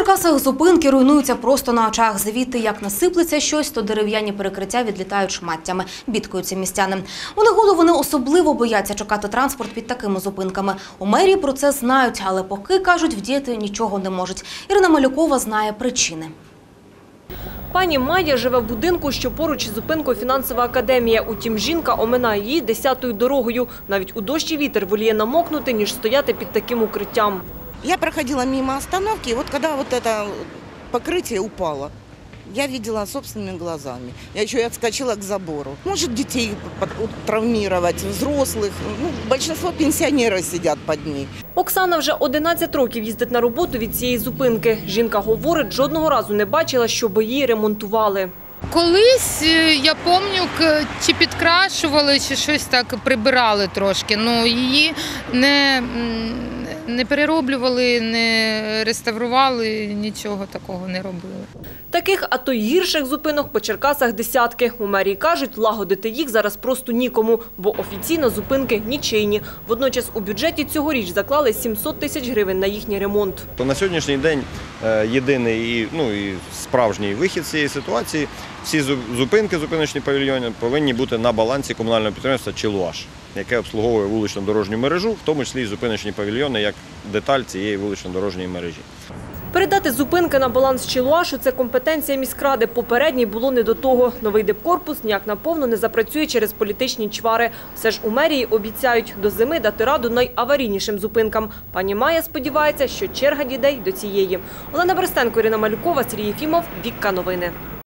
Черкасах зупинки руйнуються просто на очах. Звідти, як насиплеться щось, то дерев'яні перекриття відлітають шматтями. Бідкаються містяни. У негоду вони особливо бояться чекати транспорт під такими зупинками. У мерії про це знають, але поки, кажуть, вдіяти нічого не можуть. Ірина Малюкова знає причини. Пані Майя живе в будинку, що поруч із зупинкою фінансова академія. Утім, жінка оминає її десятою дорогою. Навіть у дощ і вітер воліє намокнути, ніж стояти під таким укриттям. Я проходила мимо остановки, и вот когда вот это покрытие упало, я видела собственными глазами. Я еще и отскочила к забору. Может детей под- вот травмировать, взрослых. Ну, большинство пенсионеров сидят под ней. Оксана вже 11 років їздить на роботу від цієї зупинки. Жінка говорить, жодного разу не бачила, щоб її ремонтували. Колись е, я пам'ятаю, чи підкрашували, чи щось так прибирали трошки. Ну її не, не перероблювали, не реставрували, нічого такого не робили. Таких, а то гірших зупинок по Черкасах десятки. У мерії кажуть, лагодити їх зараз просто нікому, бо офіційно зупинки нічийні. Водночас у бюджеті цьогоріч заклали 700 тисяч гривень на їхній ремонт. То на сьогоднішній день єдиний і, ну, і справжній вихід з цієї ситуації. Всі зупинки, зупиночні павільйони повинні бути на балансі комунального підприємства «Чилуаш», яке обслуговує вуличну дорожню мережу, в тому числі і зупиночні павільйони, як деталь цієї вулично-дорожньої мережі. Передати зупинки на баланс Чилуашу – це компетенція міськради. Попередній було не до того. Новий депкорпус ніяк наповну не запрацює через політичні чвари. Все ж у мерії обіцяють до зими дати раду найаварійнішим зупинкам. Пані Майя сподівається, що черга дідей до цієї. Олена Берестенко, Ірина Малюкова, Сергій Фімов, Вікка Новини.